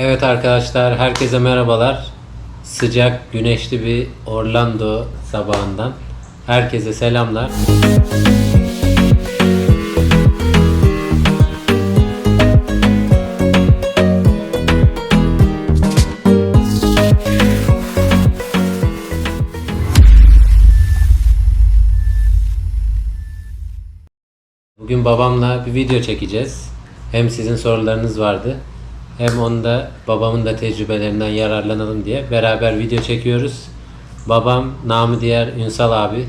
Evet arkadaşlar, herkese merhabalar. Sıcak, güneşli bir Orlando sabahından herkese selamlar. Bugün babamla bir video çekeceğiz. Hem sizin sorularınız vardı. Hem onda babamın da tecrübelerinden yararlanalım diye beraber video çekiyoruz. Babam namı diğer Ünsal abi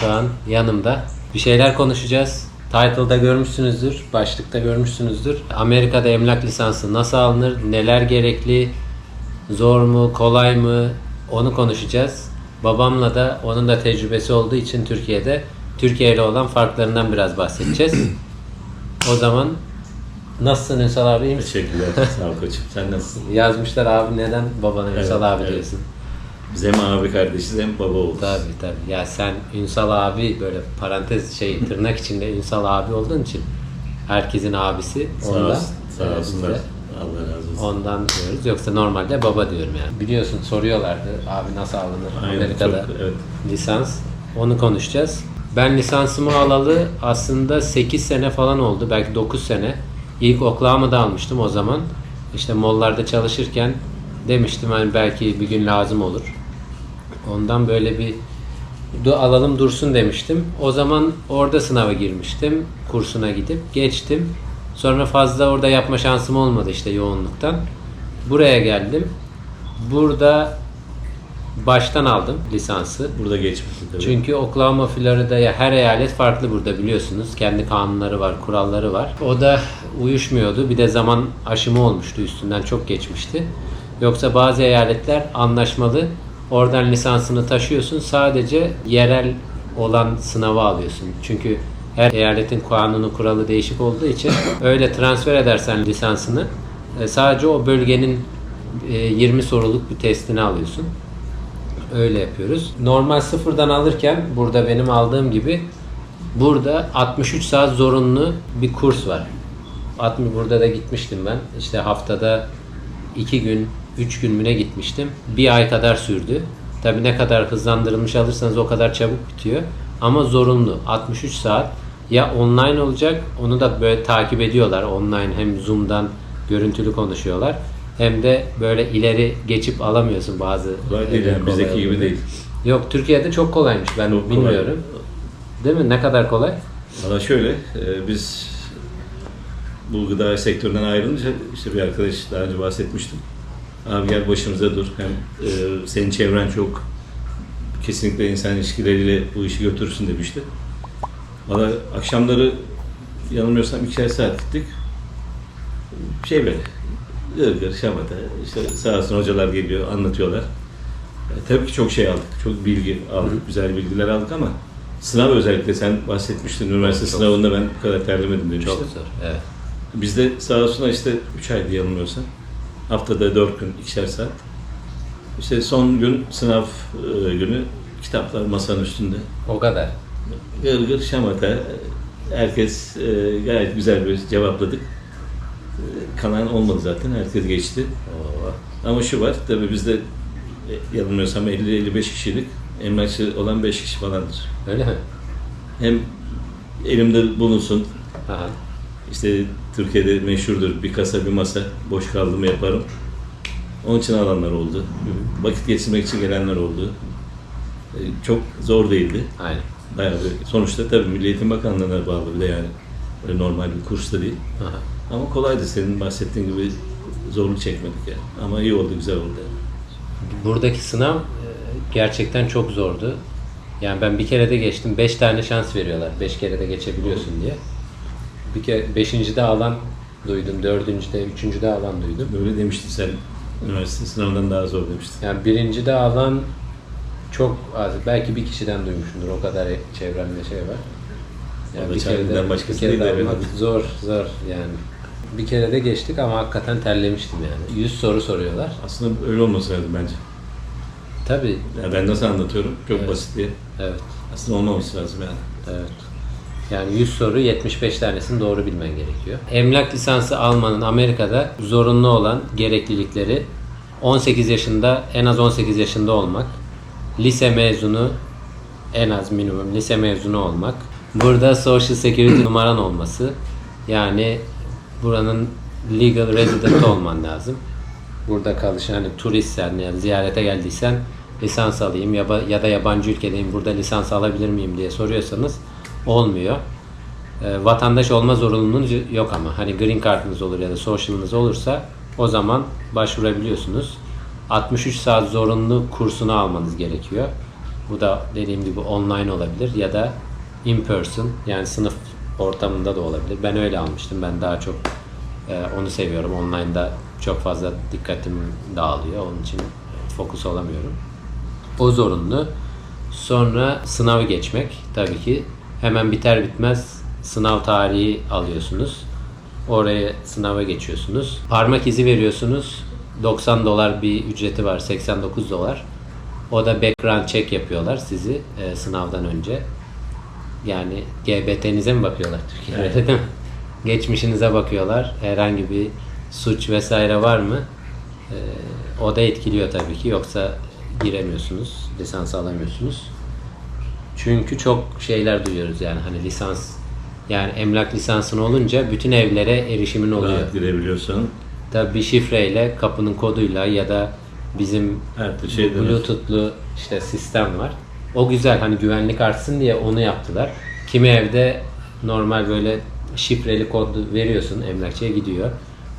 şu an yanımda. Bir şeyler konuşacağız. Title'da görmüşsünüzdür, başlıkta görmüşsünüzdür. Amerika'da emlak lisansı nasıl alınır, neler gerekli, zor mu, kolay mı onu konuşacağız. Babamla da onun da tecrübesi olduğu için Türkiye'de Türkiye ile olan farklarından biraz bahsedeceğiz. o zaman nasılsın Ünsal abi iyi misin? Teşekkürler. Sağ ol koçum. Sen nasılsın? Yazmışlar abi neden babana Ünsal Evet, abi evet. diyorsun. Biz hem abi kardeşiz hem baba oğluz. Tabii tabii. Ya sen Ünsal abi böyle parantez şey tırnak içinde Ünsal abi olduğun için herkesin abisi. Sağ, olsun, sağ olsunlar. Allah razı olsun. Ondan diyoruz. Yoksa normalde baba diyorum yani. Biliyorsun soruyorlardı abi nasıl alınır Aynen, Amerika'da çok- evet. lisans. Onu konuşacağız. Ben lisansımı alalı aslında 8 sene falan oldu. Belki 9 sene. İlk Oklahoma'da almıştım o zaman. İşte mollarda çalışırken demiştim hani belki bir gün lazım olur. Ondan böyle bir alalım dursun demiştim. O zaman orada sınava girmiştim. Kursuna gidip geçtim. Sonra fazla orada yapma şansım olmadı işte yoğunluktan. Buraya geldim. Burada baştan aldım lisansı. Burada geçmişti tabii. Çünkü Oklahoma, Florida'ya her eyalet farklı burada biliyorsunuz. Kendi kanunları var, kuralları var. O da uyuşmuyordu. Bir de zaman aşımı olmuştu üstünden çok geçmişti. Yoksa bazı eyaletler anlaşmalı. Oradan lisansını taşıyorsun. Sadece yerel olan sınavı alıyorsun. Çünkü her eyaletin kanunu kuralı değişik olduğu için öyle transfer edersen lisansını e, sadece o bölgenin e, 20 soruluk bir testini alıyorsun. Öyle yapıyoruz. Normal sıfırdan alırken burada benim aldığım gibi burada 63 saat zorunlu bir kurs var. 60 burada da gitmiştim ben. İşte haftada 2 gün, 3 gün müne gitmiştim. Bir ay kadar sürdü. Tabi ne kadar hızlandırılmış alırsanız o kadar çabuk bitiyor. Ama zorunlu. 63 saat. Ya online olacak, onu da böyle takip ediyorlar. Online hem Zoom'dan görüntülü konuşuyorlar. Hem de böyle ileri geçip alamıyorsun bazı. Kolay değil yani, kolay bizdeki gibi değil. Yok Türkiye'de çok kolaymış ben Çok kolay. bilmiyorum. Değil mi? Ne kadar kolay? Valla şöyle, e, biz bu gıda sektöründen ayrılınca işte bir arkadaş daha önce bahsetmiştim. Abi gel başımıza dur. Hem e, senin çevren çok kesinlikle insan ilişkileriyle bu işi götürürsün demişti. Valla akşamları yanılmıyorsam ikişer saat gittik. Şey böyle, ırgır, şamata, işte sağ olsun hocalar geliyor, anlatıyorlar. E, tabii ki çok şey aldık, çok bilgi aldık, güzel bilgiler aldık ama sınav özellikle sen bahsetmiştin, üniversite Çok- sınavında ben bu kadar terlemedim demiştin. Çok zor. Evet. Bizde sağ olsun işte 3 aydı yanılmıyorsam. Haftada 4 gün, ikişer saat. İşte son gün sınav e, günü kitaplar masanın üstünde. O kadar. Gır gır şamata. Herkes e, gayet güzel bir cevapladık. Kanan olmadı zaten. Herkes geçti. Ama şu var. Tabii bizde e, yanılmıyorsam 50-55 kişilik. Emlakçı olan 5 kişi falandır. Öyle mi? Hem elimde bulunsun. Aha. İşte Türkiye'de meşhurdur bir kasa bir masa boş kaldı mı yaparım. Onun için alanlar oldu. Vakit geçirmek için gelenler oldu. E, Çok zor değildi. Aynen. Bayağı bir, sonuçta tabii Milli Eğitim Bakanlığı'na bağlı bir de yani. Öyle normal bir kurs da değil. Aha. Ama kolaydı senin bahsettiğin gibi zorluk çekmedik yani. Ama iyi oldu, güzel oldu. yani. Buradaki sınav e, gerçekten çok zordu. Yani ben bir kere de geçtim. 5 tane şans veriyorlar. 5 kere de geçebiliyorsun diye. Bir kere beşincide alan duydum. Dördüncüde, üçüncüde alan duydum. Böyle demiştin sen üniversite sınavından daha zor demiştin. Yani birincide alan çok az. Belki bir kişiden duymuşumdur. O kadar çevremde şey var. Da bir kere de, Çarlı'dan bir başkası kere de almak zor zor yani. Bir kere de geçtik ama hakikaten terlemiştim yani. 100 soru soruyorlar. Aslında öyle olması lazım bence. Tabii. Yani ben nasıl anlatıyorum? Çok Evet. basit diye. Evet. Aslında olmaması lazım yani. Evet. Yani 100 soru 75 tanesini doğru bilmen gerekiyor. Emlak lisansı almanın Amerika'da zorunlu olan gereklilikleri 18 yaşında en az 18 yaşında olmak, lise mezunu en az minimum lise mezunu olmak, burada social security numaran olması, yani buranın legal resident olman lazım. Burada kalış hani turistsen yani ziyarete geldiysen lisans alayım ya, ya da yabancı ülkedeyim burada lisans alabilir miyim diye soruyorsanız olmuyor. E, vatandaş olma zorunluluğunuz yok ama hani green card'ınız olur ya da social'ınız olursa o zaman başvurabiliyorsunuz. 63 saat zorunlu kursunu almanız gerekiyor. Bu da dediğim gibi online olabilir ya da in person yani sınıf ortamında da olabilir. Ben öyle almıştım. Ben daha çok e, onu seviyorum. Online'da çok fazla dikkatim dağılıyor. Onun için fokus olamıyorum. O zorunlu. Sonra sınavı geçmek tabii ki. Hemen biter bitmez sınav tarihi alıyorsunuz. Oraya sınava geçiyorsunuz. Parmak izi veriyorsunuz. 90 dolar bir ücreti var. 89 dolar. O da background check yapıyorlar sizi e, sınavdan önce. Yani GBT'nize mi bakıyorlar Türkiye'de Evet. değil mi? Geçmişinize bakıyorlar. Herhangi bir suç vesaire var mı? E, o da etkiliyor tabii ki. Yoksa giremiyorsunuz. Lisans alamıyorsunuz. Çünkü çok şeyler duyuyoruz yani hani lisans yani emlak lisansın olunca bütün evlere erişimin oluyor. Rahat girebiliyorsan Tabii bir şifreyle kapının koduyla ya da bizim türlü şey. Bluetooth'lu işte sistem var. O güzel hani güvenlik artsın diye onu yaptılar. Kimi evde normal böyle şifreli kod veriyorsun emlakçıya gidiyor.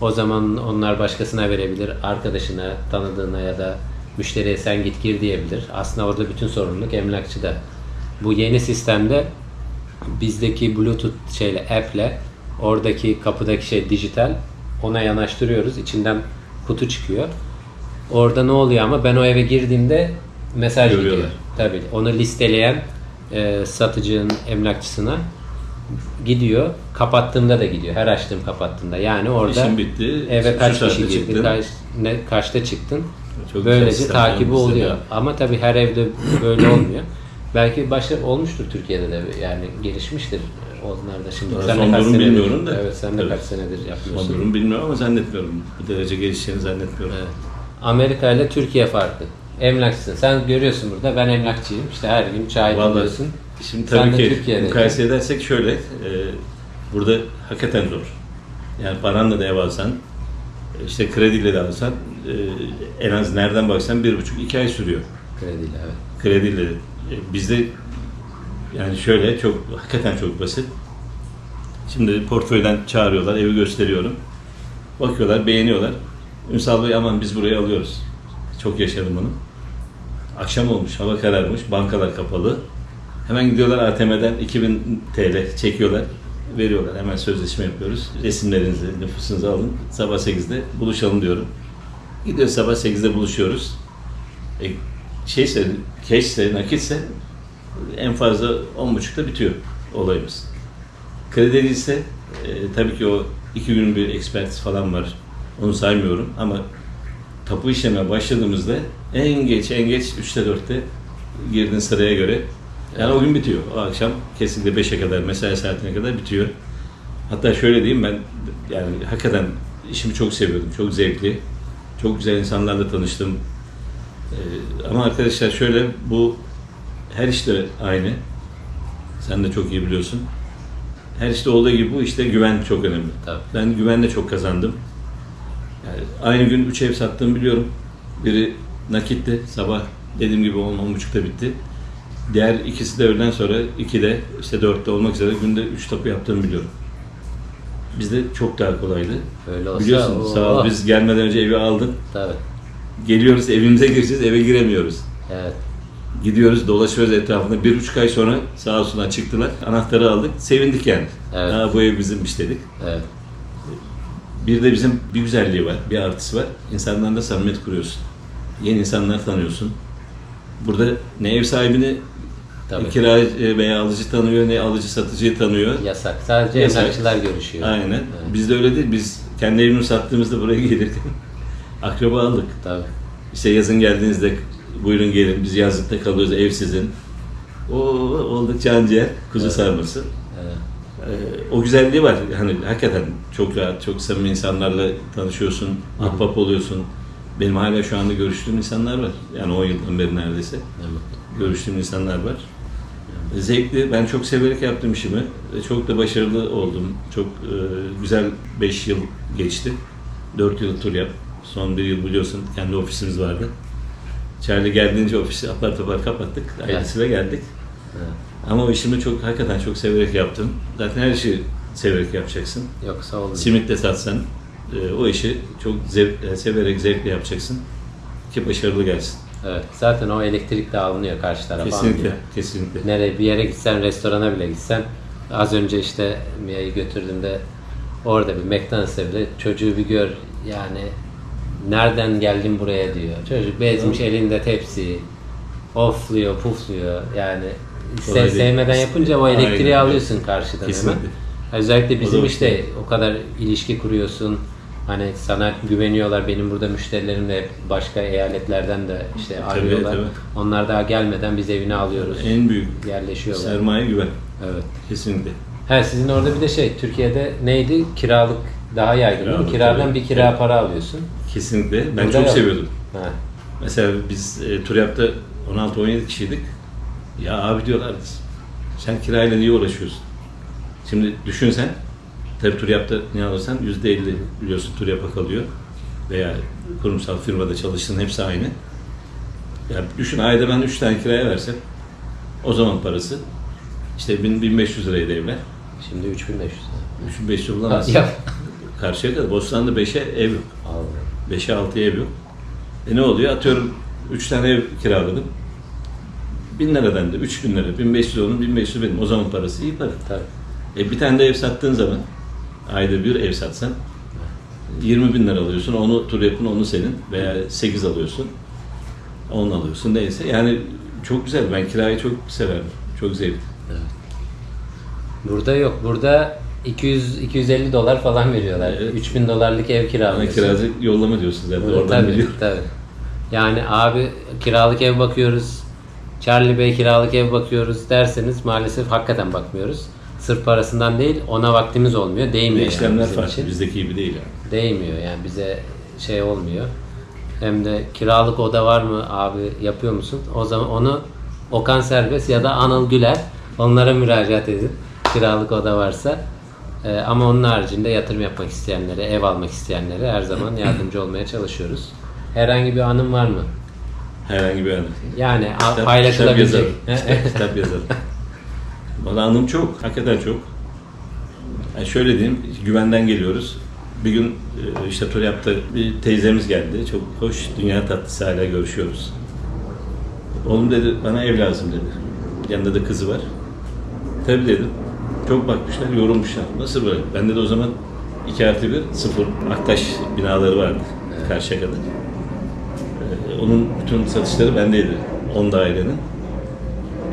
O zaman onlar başkasına verebilir, arkadaşına, tanıdığına ya da müşteriye sen git gir diyebilir. Aslında orada bütün sorumluluk emlakçıda. Bu yeni sistemde bizdeki Bluetooth şeyle app'le oradaki kapıdaki şey dijital ona yanaştırıyoruz. İçinden kutu çıkıyor. Orada ne oluyor ama ben o eve girdiğimde mesaj gidiyor. Görüyorlar. Tabii. Onu listeleyen e, satıcının emlakçısına gidiyor. Kapattığımda da gidiyor. Her açtığım kapattığımda. Yani orada İşin bitti. eve kaç kişi girdi, çıktın. kaç, ne, kaçta çıktın. Çok Böylece takibi oluyor. de. Ama tabii her evde böyle olmuyor. Belki başta olmuştur Türkiye'de de yani gelişmiştir onlar da şimdi. Daha Sen son durum bilmiyorum da. Evet sen de Evet. kaç senedir yapıyorsun. Son durum bilmiyorum ama zannetmiyorum. Bu derece gelişeceğini zannetmiyorum. Evet. Amerika ile Türkiye farkı. Emlakçısın. Sen görüyorsun burada. Ben emlakçıyım. İşte her gün çay dinliyorsun. Şimdi Sen tabii de ki Türkiye'de. mukayese edersek şöyle, e, burada hakikaten zor. Yani paranla da ev alsan, işte krediyle de alsan, e, en az nereden baksan bir buçuk iki ay sürüyor. Krediyle evet. Krediyle. E, bizde yani şöyle çok hakikaten çok basit. Şimdi portföyden çağırıyorlar, evi gösteriyorum. Bakıyorlar, beğeniyorlar. Ünsal Bey aman biz burayı alıyoruz. Çok yaşadım bunu. Akşam olmuş, hava kararmış, bankalar kapalı. Hemen gidiyorlar ATM'den 2000 TL çekiyorlar, veriyorlar. Hemen sözleşme yapıyoruz. Resimlerinizi, nüfusunuzu alın. Sabah 8'de buluşalım diyorum. Gidiyoruz sabah 8'de buluşuyoruz. E, şeyse, cashse, nakitse en fazla 10.30'da bitiyor olayımız. Kredili ise e, tabii ki o iki gün bir ekspertiz falan var. Onu saymıyorum ama tapu işlemeye başladığımızda en geç en geç 3'te 4'te girdiğin sıraya göre yani o gün bitiyor. O akşam kesinlikle 5'e kadar mesai saatine kadar bitiyor. Hatta şöyle diyeyim ben yani hakikaten işimi çok seviyordum. Çok zevkli. Çok güzel insanlarla tanıştım. Ee, ama arkadaşlar şöyle bu her işte aynı. Sen de çok iyi biliyorsun. Her işte olduğu gibi bu işte güven çok önemli. Tabii. Ben güvenle çok kazandım. Yani aynı gün 3 ev sattığımı biliyorum. Biri nakitti. Sabah dediğim gibi 10 10.30'da bitti. Diğer ikisi de öğleden sonra 2'de işte 4'te olmak üzere günde 3 tapu yaptığımı biliyorum. Bizde çok daha kolaydı. Öyle olsa Biliyorsun oo. sağ ol biz gelmeden önce evi aldık. Tabii. Geliyoruz evimize gireceğiz eve giremiyoruz. Evet. Gidiyoruz dolaşıyoruz etrafında. Bir buçuk ay sonra sağ olsunlar çıktılar. Anahtarı aldık. Sevindik yani. Evet. Ha, bu ev bizimmiş dedik. Evet. Bir de bizim bir güzelliği var, bir artısı var. İnsanlarla samimiyet kuruyorsun. Yeni insanlar tanıyorsun. Burada ne ev sahibini Tabii. kiracı veya alıcı tanıyor, ne alıcı satıcıyı tanıyor. Yasak. Sadece Yasak. emlakçılar görüşüyor. Aynen. Evet. Bizde öyle değil. Biz kendi evimizi sattığımızda buraya gelirken akraba aldık. Tabii. İşte yazın geldiğinizde buyurun gelin biz yazlıkta kalıyoruz ev sizin. O olduk can ciğer kuzu Evet. sarması. Evet. Ee, o güzelliği var. Hani hakikaten çok rahat, çok samimi insanlarla tanışıyorsun, ahbap oluyorsun. Benim hala şu anda görüştüğüm insanlar var. Yani 10 yıldan beri neredeyse Evet. görüştüğüm insanlar var. Zevkli, ben çok severek yaptım işimi. E, Çok da başarılı oldum. Çok e, güzel 5 yıl geçti. 4 yıl tur yap. Son bir yıl biliyorsun kendi ofisimiz vardı. Charlie geldiğince ofisi apar topar kapattık. Ailesiyle geldik. Evet. Ama o işimi çok hakikaten çok severek yaptım. Zaten her işi severek yapacaksın. Yoksa olmuyor. Simit de satsan e, o işi çok zev- e, severek, zevkle yapacaksın ki başarılı gelsin. Evet. Zaten o elektrik de alınıyor karşı tarafa. Kesinlikle, alınıyor. kesinlikle. Nereye bir yere gitsen, restorana bile gitsen az önce işte Mia'yı götürdüğümde orada bir McDonald's'a bile çocuğu bir gör yani nereden geldin buraya diyor. Çocuk bezmiş elinde tepsi ofluyor, pufluyor yani se- sevmeden yapınca o elektriği Aynen. alıyorsun karşıdan Kesinlikle. hemen. Özellikle bizim işte o kadar ilişki kuruyorsun. Hani sana güveniyorlar. Benim burada müşterilerim de başka eyaletlerden de işte Tabii, arıyorlar. tabii. Onlar daha gelmeden biz evine alıyoruz. En büyük Yerleşiyorlar. sermaye güven. Evet. Kesinlikle. Ha sizin orada bir de şey Türkiye'de neydi? Kiralık daha yaygın değil mi? Kiralık, Kiradan tabii. bir kira Evet. para alıyorsun. Kesinlikle. Ben Burada çok yok. seviyordum. Ha. Mesela biz e, tur yaptı 16-17 kişiydik. Ya abi diyorlardı. Sen kirayla niye uğraşıyorsun? Şimdi düşünsen tabii tur yaptı ne alırsan %50 biliyorsun tur yapa kalıyor. Veya kurumsal firmada çalıştığın hepsi aynı. Ya düşün ayda ben 3 tane kiraya versem o zaman parası işte 1000 1500 liraydı evler. Şimdi 3500. 3500 bulamazsın. Yap. Karşıya kadar Bostan'da 5'e ev yok. Allah. 5'e 6'ya ev yok. E ne oluyor? Atıyorum 3 tane ev kiraladım. 1000 liradan da 3000 lira. 1500 onun 1500 benim. O zaman parası iyi para. Tabii. E bir tane de ev sattığın zaman ayda bir ev satsan 20 bin lira alıyorsun. Onu tur yapın onu senin. Veya 8 alıyorsun. 10 alıyorsun neyse. Yani çok güzel. Ben kirayı çok severim. Çok zevkli. Burada yok. Burada 200 250 dolar falan veriyorlar. Evet. 3000 dolarlık ev kiralıyorsun. kiracı yollama diyorsun zaten. Evet, Oradan tabii, biliyorum. tabii. Yani abi kiralık ev bakıyoruz. Charlie Bey kiralık ev bakıyoruz derseniz maalesef hakikaten bakmıyoruz. Sırf parasından değil ona vaktimiz olmuyor. Değmiyor yani İşlemler bizim farklı. için. Bizdeki gibi değil yani. Değmiyor yani bize şey olmuyor. Hem de kiralık oda var mı abi yapıyor musun? O zaman onu Okan Serbest ya da Anıl Güler onlara müracaat edin. Kiralık oda varsa. Ee, ama onun haricinde yatırım yapmak isteyenlere, ev almak isteyenlere her zaman yardımcı olmaya çalışıyoruz. Herhangi bir anım var mı? Herhangi bir anı. Yani Kitap- paylaşılabilecek. Kitap yazarım. Kitap, kitap yazarım. Valla anım çok. Hakikaten çok. Yani şöyle diyeyim, güvenden geliyoruz. Bir gün e, işte tur yaptı. Bir teyzemiz geldi. Çok hoş, dünya tatlısı hala görüşüyoruz. Oğlum dedi, bana ev lazım dedi. Yanında da kızı var. Tabii dedim. Çok bakmışlar, yorulmuşlar. Nasıl böyle? Bende de o zaman 2 artı 1, 0 Aktaş binaları vardı. Karşıya kadar. Ee, onun bütün satışları bendeydi. 10 dairenin.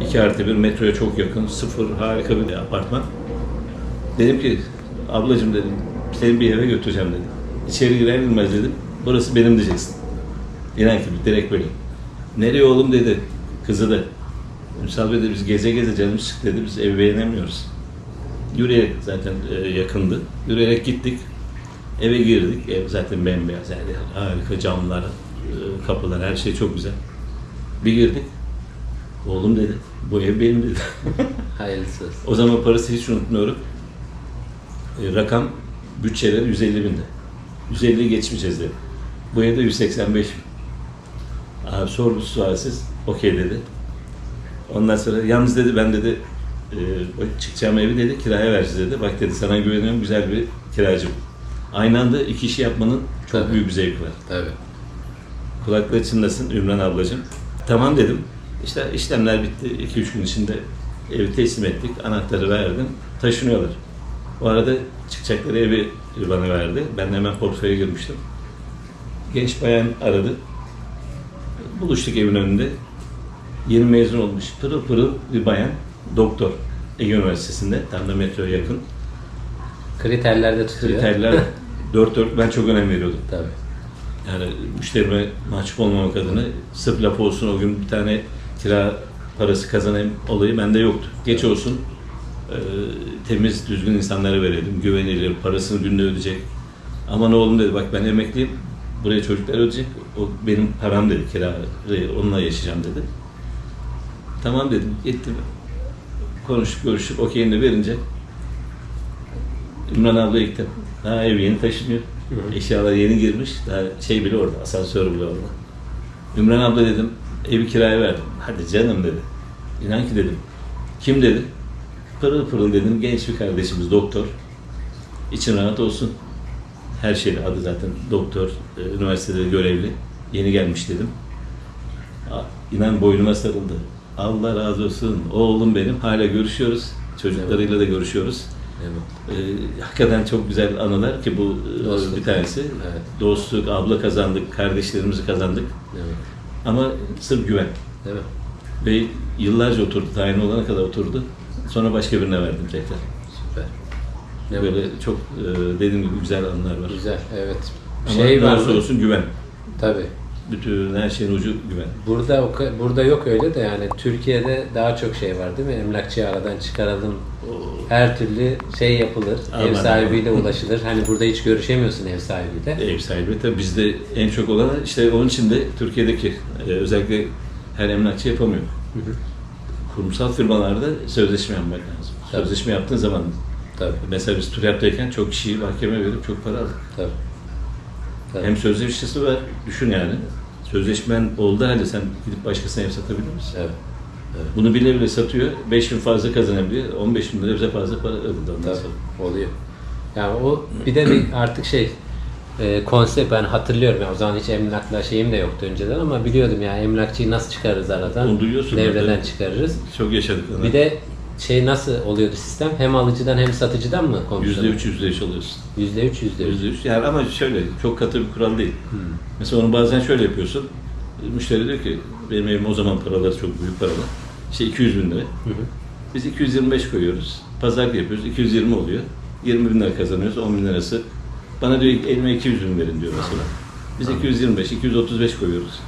2 artı 1 metroya çok yakın. Sıfır harika bir apartman. Dedim ki ablacığım dedim seni bir eve götüreceğim dedim. İçeri girer girmez dedim. Burası benim diyeceksin. İnan ki direkt böyle. Nereye oğlum dedi. Kızı da. Ünsal Bey de biz geze geze canımız sıktı dedi. Biz evi beğenemiyoruz. Yürüyerek zaten e, yakındı. Yürüyerek gittik. Eve girdik. Ev zaten bembeyaz. Yani harika camlar, e, kapılar her şey çok güzel. Bir girdik. Oğlum dedi. Bu ev benim dedi. Hayırlısı olsun. o zaman parası hiç unutmuyorum. E, rakam bütçeleri 150 bindi. 150 geçmeyeceğiz dedi. Bu evde 185 bin. Abi sordu sualsiz. Okey dedi. Ondan sonra yalnız dedi ben dedi e, çıkacağım evi dedi kiraya vereceğiz dedi. Bak dedi sana güveniyorum güzel bir kiracım. Aynı anda iki işi yapmanın çok Tabii. büyük bir zevki var. Tabii. Kulaklığı çınlasın Ümran ablacığım. Tamam dedim. İşte işlemler bitti. 2-3 gün içinde evi teslim ettik. Anahtarı verdim. Taşınıyorlar. O arada çıkacakları evi bana verdi. Ben de hemen portföye girmiştim. Genç bayan aradı. Buluştuk evin önünde. Yeni mezun olmuş pırıl pırıl bir bayan. Doktor. Ege Üniversitesi'nde. Tam da metroya yakın. Kriterlerde tutuyor. Kriterler dört dört ben çok önem veriyordum. Tabii. Yani müşterime mahcup olmamak adına sırf laf olsun o gün bir tane kira parası kazanayım olayı bende yoktu. Geç olsun Ee, temiz, düzgün insanlara verelim. Güvenilir, parasını günde ödeyecek. Aman oğlum dedi bak ben emekliyim. Buraya çocuklar ödeyecek. O benim param dedi. Kirayı onunla yaşayacağım dedi. Tamam dedim. Gittim. Konuştuk, görüştük. Okeyini verince İmran abla gittim. Daha ev yeni taşınıyor. Eşyalar yeni girmiş. Daha şey bile orada. Asansör bile orada. Ümran abla dedim. Evi kiraya verdim. Hadi canım dedi. İnan ki dedim. Kim dedi? Pırıl pırıl dedim. Genç bir kardeşimiz doktor. İçin rahat olsun. Her şeyde adı zaten doktor. e, Üniversitede görevli. Yeni gelmiş dedim. İnan boynuma sarıldı. Allah razı olsun. Oğlum benim. Hala görüşüyoruz. Çocuklarıyla da görüşüyoruz. Evet. Ee, hakikaten çok güzel anılar ki bu e, Dostluk. bir tanesi. Evet. Dostluk, abla kazandık, kardeşlerimizi kazandık. Evet. Ama sırf güven. Mi? Ve yıllarca oturdu, tayin olana kadar oturdu. Sonra başka birine verdim tekrar. Süper. Ne Böyle çok e, dediğim gibi güzel anılar var. Güzel. Evet. Ama şey ne var olsun güven. Tabii. Bütün her şeyin ucu güven. Burada o ka- burada yok öyle de yani Türkiye'de daha çok şey var değil mi? Emlakçıyı aradan çıkaralım. Her türlü şey yapılır. Aman ev sahibiyle ulaşılır. Hani burada hiç görüşemiyorsun ev sahibiyle. Ev sahibi tabii bizde en çok olan işte onun için de Türkiye'deki e, özellikle her emlakçı yapamıyor. Kurumsal firmalarda sözleşme yapmak lazım. Tabii. Sözleşme yaptığın zaman Tabii. mesela biz tur yaptayken çok kişiyi mahkemeye verip çok para aldık. Tabii. Tabii. Hem sözleşmesi var, düşün yani. Sözleşmen oldu halde sen gidip başkasına ev satabilir misin? Evet. Bunu bile bile satıyor, 5 bin fazla kazanabiliyor, 15 bin lira bize fazla para ödedi ondan Tabii. sonra. Oluyor. Yani o bir de bir artık şey e, konsept ben hatırlıyorum ya o zaman hiç emlakla şeyim de yoktu önceden ama biliyordum yani emlakçıyı nasıl çıkarırız aradan Onu duyuyorsun devreden zaten. çıkarırız. Çok yaşadık. Bir de şey nasıl oluyordu sistem? Hem alıcıdan hem satıcıdan mı komisyon? Yüzde üç, yüzde üç alıyorsun. Yüzde üç, yüzde üç. Yüzde üç. Yani ama şöyle, çok katı bir kural değil. Mesela onu bazen şöyle yapıyorsun. Müşteri diyor ki, benim evim o zaman paralar çok büyük paralar. İşte 200 bin lira. Biz 225 koyuyoruz. Pazar yapıyoruz, 220 oluyor. 20 bin lira kazanıyoruz, 10 bin lirası. Bana diyor elime 200 bin verin diyor mesela. Biz 225, 235 koyuyoruz.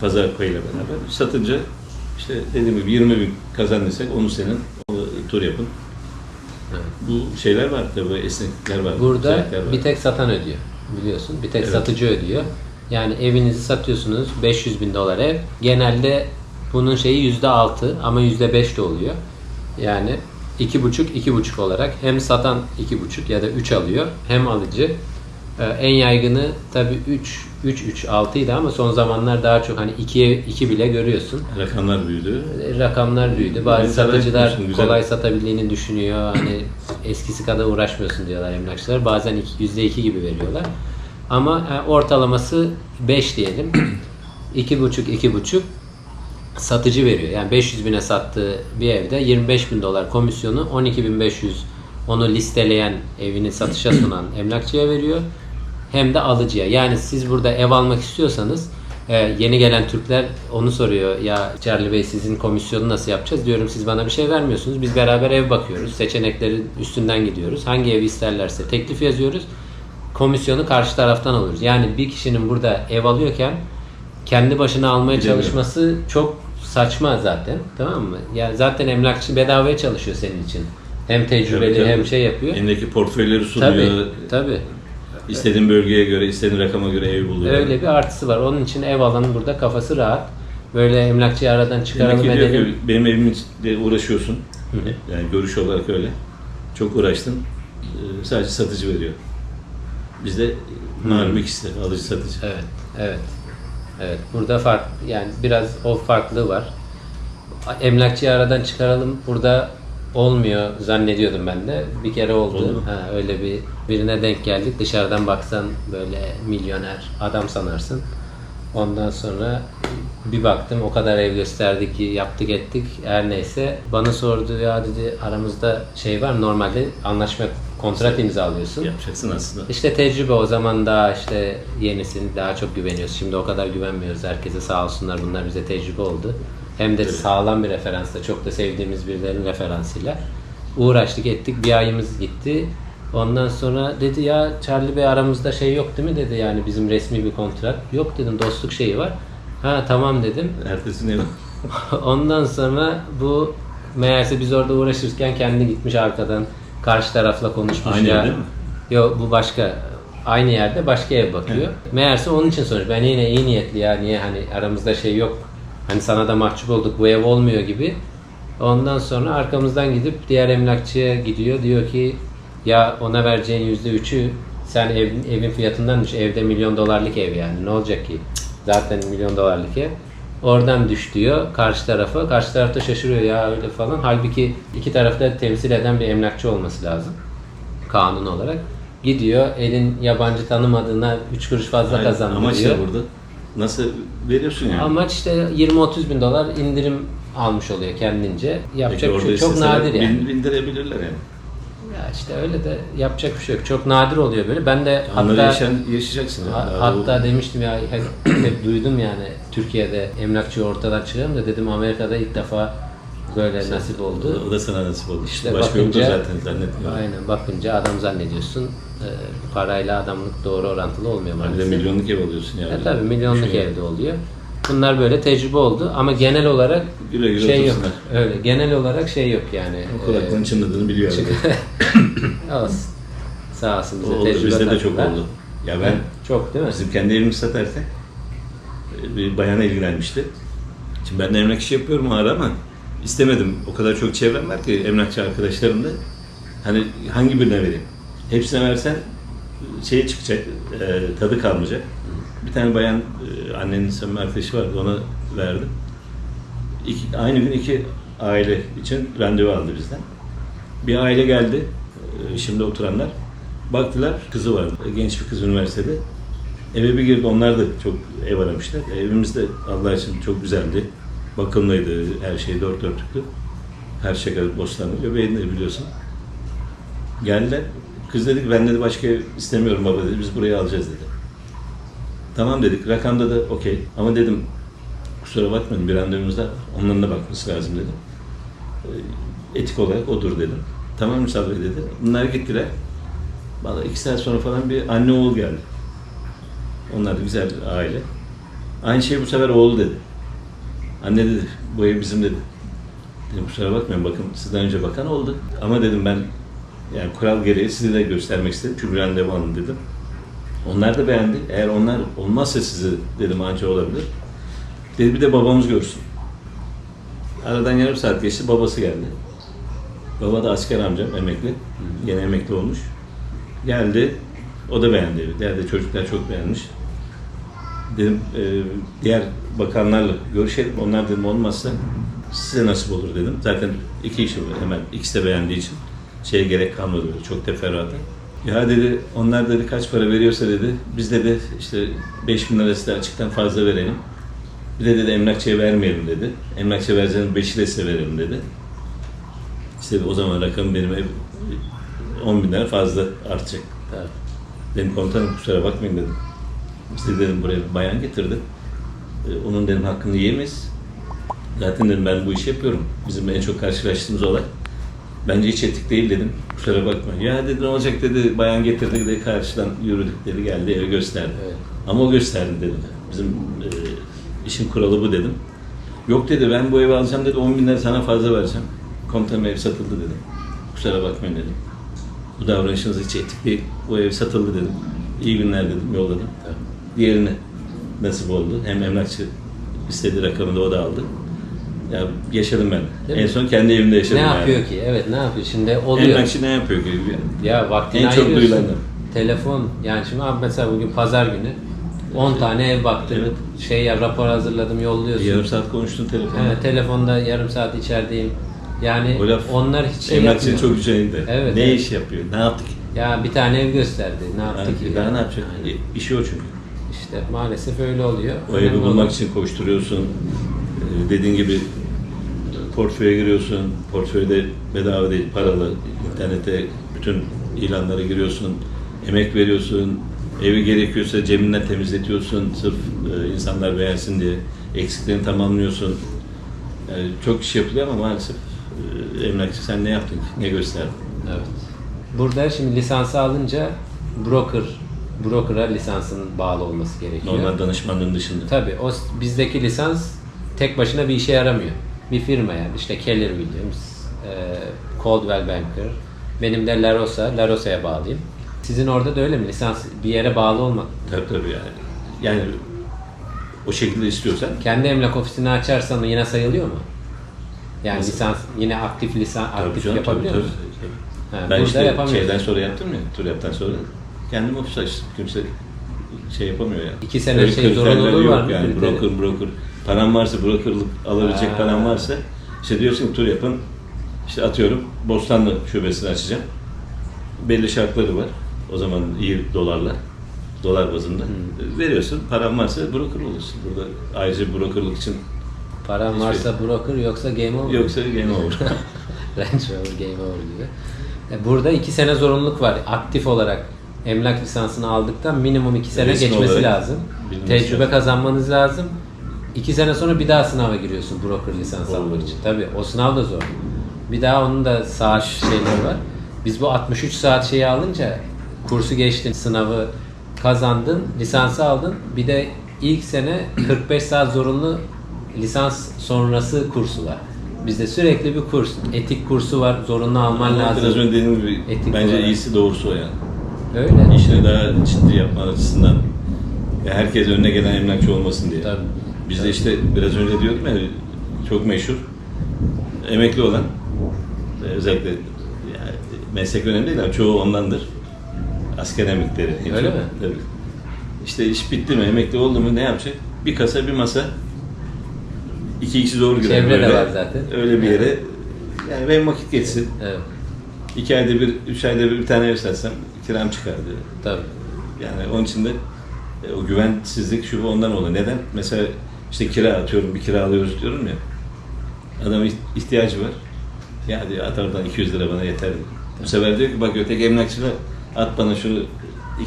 Pazar payıyla beraber. Satınca işte dediğim gibi 20 bin kazandıysak onu senin, tur yapın. Evet. Bu şeyler var tabii, esneklikler var. Burada var. bir tek satan ödüyor biliyorsun. Bir tek Evet. satıcı ödüyor. Yani evinizi satıyorsunuz 500 bin dolar ev. Genelde bunun şeyi yüzde altı ama yüzde beş de oluyor. Yani iki buçuk iki buçuk olarak hem satan iki buçuk ya da üç alıyor hem alıcı. Ee, en yaygını tabi 3 3 3 6 idi ama son zamanlar daha çok hani 2'ye 2 bile görüyorsun. Rakamlar büyüdü. Rakamlar büyüdü. Bazı Mesela satıcılar kolay satabildiğini düşünüyor. Hani eskisi kadar uğraşmıyorsun diyorlar emlakçılar. Bazen iki- %2 gibi veriyorlar. Ama e, ortalaması 5 diyelim. 2,5 2,5 satıcı veriyor. Yani 500 bine sattığı bir evde 25 bin dolar komisyonu 12.500 onu listeleyen evini satışa sunan emlakçıya veriyor. Hem de alıcıya. Yani siz burada ev almak istiyorsanız e, yeni gelen Türkler onu soruyor. Ya Charlie Bey sizin komisyonu nasıl yapacağız? Diyorum siz bana bir şey vermiyorsunuz. Biz beraber ev bakıyoruz. Seçeneklerin üstünden gidiyoruz. Hangi evi isterlerse teklif yazıyoruz. Komisyonu karşı taraftan alıyoruz. Yani bir kişinin burada ev alıyorken kendi başına almaya Bilemiyorum. çalışması çok saçma zaten. Tamam mı? Yani zaten emlakçı bedavaya çalışıyor senin için. Hem tecrübeli tabii. hem şey yapıyor. Elindeki portföyleri sunuyor. Tabii, tabii. İstediğin bölgeye göre, istediğin rakama göre ev buluyor. Öyle bir artısı var. Onun için ev alanın burada kafası rahat. Böyle emlakçıyı aradan çıkaralım Demek ki diyor edelim. ki benim evimle uğraşıyorsun. Yani görüş olarak öyle. Çok uğraştın. Ee, Sadece satıcı veriyor. Bizde malum ikisi de alıcı satıcı. Evet, evet. Evet, burada fark yani biraz o farklılığı var. Emlakçıyı aradan çıkaralım. Burada olmuyor zannediyordum ben de. Bir kere oldu. Oldu? Ha, öyle bir birine denk geldik. Dışarıdan baksan böyle milyoner adam sanarsın. Ondan sonra bir baktım o kadar ev gösterdik ki yaptık ettik. Her neyse bana sordu ya dedi aramızda şey var normalde anlaşma kontrat imzalıyorsun. Yapacaksın aslında. İşte tecrübe o zaman daha işte yenisin daha çok güveniyoruz. Şimdi o kadar güvenmiyoruz herkese sağ olsunlar bunlar bize tecrübe oldu. Hem de sağlam bir referansla çok da sevdiğimiz birilerinin referansıyla uğraştık ettik bir ayımız gitti. Ondan sonra dedi ya Charlie Bey aramızda şey yok değil mi dedi yani bizim resmi bir kontrat. Yok dedim dostluk şeyi var. Ha tamam dedim. Ertesi ne? Ondan sonra bu Meğerse biz orada uğraşırken kendi gitmiş arkadan karşı tarafla konuşmuş Aynı ya. yerde mi? Yok bu başka. Aynı yerde başka ev bakıyor. Meğerse onun için sonuç. Ben yine iyi niyetli ya niye hani aramızda şey yok. Hani sana da mahcup olduk bu ev olmuyor gibi. Ondan sonra arkamızdan gidip diğer emlakçıya gidiyor. Diyor ki ya ona vereceğin yüzde üçü sen ev, evin fiyatından düş. Evde milyon dolarlık ev yani. Ne olacak ki? Zaten milyon dolarlık ev. Oradan düş diyor karşı tarafa. Karşı tarafta şaşırıyor ya öyle falan. Halbuki iki tarafta temsil eden bir emlakçı olması lazım. Kanun olarak. Gidiyor elin yabancı tanımadığına 3 kuruş fazla Aynen. kazandı Amaç ne burada? Nasıl veriyorsun yani? Amaç işte 20-30 bin dolar indirim almış oluyor kendince. Yapacak bir şey yok. Çok nadir yani. bin- Bindirebilirler yani. Ya işte öyle de yapacak bir şey yok. Çok nadir oluyor böyle. Ben de Onları hatta yaşayan, yaşayacaksın. yani. ha- hatta demiştim ya hep, hep duydum yani Türkiye'de emlakçı ortadan çıkıyor da dedim Amerika'da ilk defa böyle nasip o, oldu. o da sana nasip oldu. İşte Başka bakınca- zaten zannetmiyorum. Aynen bakınca adam zannediyorsun. E, parayla adamlık doğru orantılı olmuyor Bir de maalesef. milyonluk ev alıyorsun yani. E tabii milyonluk yani. evde oluyor. Bunlar böyle tecrübe oldu ama genel olarak Güle güle şey yok. otursunlar. Öyle genel olarak şey yok yani. Kulaklığın çınladığını biliyor. Ee, olsun. Sağ olsun bize O tecrübe Bizde de çok oldu. Ya ben Çok değil mi? bizim kendi evimizi satarken bir bayana ilgilenmişti. Şimdi ben de emlak işi yapıyorum ara ama istemedim. O kadar çok çevrem var ki emlakçı arkadaşlarım da. Hani hangi birine vereyim? Hepsine versen şey çıkacak, e, tadı kalmayacak. Bir tane bayan, e, annenin samimi arkadaşı vardı, ona verdim. İki, aynı gün iki aile için randevu aldı bizden. Bir aile geldi, e, şimdi oturanlar. Baktılar, kızı vardı, genç bir kız üniversitede. Eve bir girdi, onlar da çok ev aramışlar. Evimiz de Allah için çok güzeldi. Bakımlıydı, her şey dört dörtlüktü. Her şey bostanı, göbeğinde biliyorsun. Geldiler, kız dedi ki ben dedi başka istemiyorum baba dedi, biz burayı alacağız dedi. Tamam dedik, rakamda da okey. Ama dedim, kusura bakmayın bir randevumuz var. Onların da bakması lazım dedim. Ee, Etik olarak odur dedim. Tamam Müsal Bey dedi. Bunlar gittiler. Valla iki saat sonra falan bir anne oğul geldi. Onlar da güzel bir aile. Aynı şey bu sefer oğlu dedi. Anne dedi, bu ev bizim dedi. Dedim kusura bakmayın bakın sizden önce bakan oldu. Ama dedim ben yani kural gereği sizi de göstermek istedim. Çünkü randevu alın dedim. Onlar da beğendi. Eğer onlar olmazsa sizi dedim anca olabilir. Dedi bir de babamız görsün. Aradan yarım saat geçti babası geldi. Baba da asker amcam emekli. Yine emekli olmuş. Geldi. O da beğendi evi. Diğer de çocuklar çok beğenmiş. Dedim e, diğer bakanlarla görüşelim. Onlar dedim olmazsa size nasip olur dedim. Zaten iki kişi hemen ikisi de beğendiği için şeye gerek kalmadı böyle çok teferruata. Ya dedi onlar dedi kaç para veriyorsa dedi biz dedi işte 5 bin lirası da açıktan fazla verelim. Bir de dedi emlakçıya vermeyelim dedi. Emlakçıya vereceğiniz 5'i de size verelim dedi. İşte o zaman rakam benim ev 10 bin lira fazla artacak. Evet. Dedim komutanım kusura bakmayın dedim. De dedim buraya bir bayan getirdi. Ee, onun dedim hakkını yiyemeyiz. Zaten dedim ben bu işi yapıyorum. Bizim en çok karşılaştığımız olay. Bence hiç etik değil dedim. Kusura bakma. Ya dedi ne olacak dedi bayan getirdi dedi karşıdan yürüdük dedi geldi eve gösterdi. Evet. Ama o gösterdi dedim. Bizim e, işin kuralı bu dedim. Yok dedi ben bu evi alacağım dedi 10 bin lira sana fazla vereceğim. Komutanım ev satıldı dedim. Kusura bakmayın dedim. Bu davranışınız hiç etik değil. Bu ev satıldı dedim. İyi günler dedim yolladım. Diğerine nasip oldu. Hem emlakçı istediği rakamı da o da aldı. Ya yaşadım ben. Değil en mi? son kendi evimde yaşadım Ne yani. yapıyor ki? Evet ne yapıyor? Şimdi oluyor. Emlakçı ne yapıyor ki? Ya vaktini En çok ayırıyorsun. duyulanlar. Telefon yani şimdi abi mesela bugün pazar günü 10 tane ev baktım. Evet. Şey ya rapor hazırladım yolluyorsun. Yarım saat konuştun telefonda. Evet, telefonda yarım saat içerideyim. Yani O laf onlar hiç şey Emlakçı yapmıyor. çok üzerinde. Evet, ne evet. iş yapıyor? Ne yaptık? Ya bir tane ev gösterdi. Ne yaptı Yani ki? daha ne yapacak? Yani E, İşi o çünkü. İşte maalesef öyle oluyor. O evi Önemli bulmak için koşturuyorsun. Ee, Dediğin gibi portföye giriyorsun. Portföyde bedava değil, paralı. İnternete bütün ilanlara giriyorsun. Emek veriyorsun. Evi gerekiyorsa cebinden temizletiyorsun. Sırf e, insanlar beğensin diye. Eksiklerini tamamlıyorsun. Yani çok iş yapılıyor ama maalesef e, emlakçı sen ne yaptın? Ne gösterdin? Evet. Burada şimdi lisansı alınca broker broker'a lisansın bağlı olması gerekiyor. Normal danışmanlığın dışında. Tabii o bizdeki lisans tek başına bir işe yaramıyor. Bir firmaya işte Keller Williams, e, Coldwell Banker, benim de La Rosa, La Rosa'ya bağlıyım. Sizin orada da öyle mi? Lisans bir yere bağlı olmak. Tabii tabii yani. Yani o şekilde istiyorsan Kendi emlak ofisini açarsan yine sayılıyor mu? Yani Nasıl? lisans yine aktif lisans tabii aktif canım, yapabiliyor tabii, musun? tabii. Ha, Ben işte şeyden sonra yaptım ya, tur yaptan sonra kendim ofis açtım. Kimse şey yapamıyor ya. İki sene Öyle şey zorunluluğu var mı? Yani broker broker. Paran varsa brokerlık alabilecek Ha. paran varsa işte diyorsun tur yapın. İşte atıyorum Bostanlı şubesini açacağım. Belli şartları var. O zaman iyi dolarla. Dolar bazında. Veriyorsun. Paran varsa broker olursun. Burada ayrıca brokerlık için Paran Hiçbir- varsa broker yoksa game over. yoksa game over. Range Rover Game Over gibi. E, Burada iki sene zorunluluk var. Aktif olarak emlak lisansını aldıktan minimum iki sene Resmi geçmesi olarak lazım. Tecrübe lazım. kazanmanız lazım. İki sene sonra bir daha sınava giriyorsun broker lisans almak için. Tabii o sınav da zor. Bir daha onun da saat şeyleri var. Biz bu 63 saat şeyi alınca kursu geçtin, sınavı kazandın, lisansı aldın. Bir de ilk sene 45 saat zorunlu lisans sonrası kursu var. Bizde sürekli bir kurs, etik kursu var, zorunlu alman Ama lazım. Biraz önce dediğim gibi Etik bence olarak. iyisi doğrusu o yani. Öyle. İşini daha ciddi yapman açısından ya herkes önüne gelen emlakçı olmasın diye. Tabii. Bizde işte biraz önce diyordum ya çok meşhur emekli olan e, özellikle yani meslek önemli değil ama çoğu ondandır. Asker emeklileri. en Öyle mi? Tabii. İşte iş bitti mi, emekli oldu mu ne yapacak? Bir kasa, bir masa. iki kişi zor girer. Çevre de var zaten. Öyle bir yere yani benim vakit geçsin. Evet. İki ayda bir, üç ayda bir bir tane ev satsam kiram çıkar diyor. Tabii. Yani onun için de e, o güvensizlik şu ondan oluyor. Neden? Mesela işte kira atıyorum, bir kira alıyoruz diyorum ya. İht- ihtiyacı var. Ya diyor at oradan 200 lira bana yeter. diyor. Bu sefer diyor ki bak öteki emlakçılar at bana şu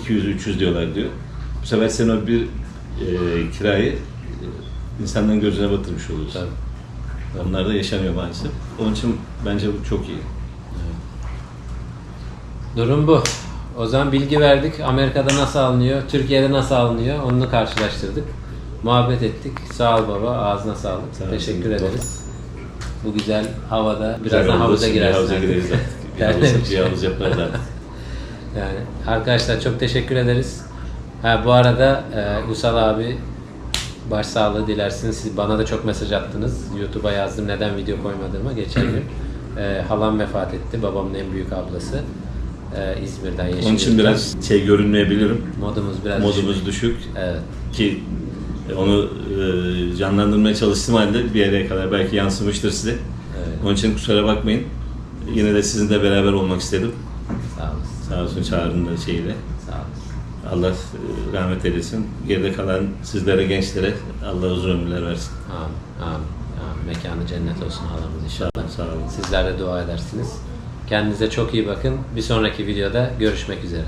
200-300 diyorlar diyor. Bu sefer sen o bir e, kirayı e, insanların gözüne batırmış oluyorsun. Tabii. Onlar da yaşanıyor maalesef. Onun için bence bu çok iyi. Durum bu. O zaman bilgi verdik. Amerika'da nasıl alınıyor, Türkiye'de nasıl alınıyor onu karşılaştırdık. Muhabbet ettik. Sağ ol baba, ağzına sağlık. Sağ. Teşekkür ederiz. Bu güzel havada birazdan havuza girersin. Havuza gireriz artık. Bir havuz, Terlemiş. bir havuz yaparız artık. Yani arkadaşlar çok teşekkür ederiz. Ha, bu arada e, Usal abi başsağlığı dilersiniz. Siz bana da çok mesaj attınız. YouTube'a yazdım neden video koymadığımı geçen gün. E, halam vefat etti. Babamın en büyük ablası. E, İzmir'den Yeşilyurt'tan. Onun için biraz şey görünmeyebilirim. modumuz biraz Modumuz düşük Evet. ki onu e, canlandırmaya çalıştığım halde bir yere kadar belki yansımıştır size. Evet. Onun için kusura bakmayın. Yine de sizinle beraber olmak istedim. Sağ olasın. Sağ olsun çağrının da şeyle. Sağ olasın. Allah e, rahmet eylesin. Geride kalan sizlere, gençlere Allah uzun ömürler versin. Amin. Amin. Amin. Mekanı cennet olsun halamız inşallah. Sağ olun. Sizler de dua edersiniz. Kendinize çok iyi bakın. Bir sonraki videoda görüşmek üzere.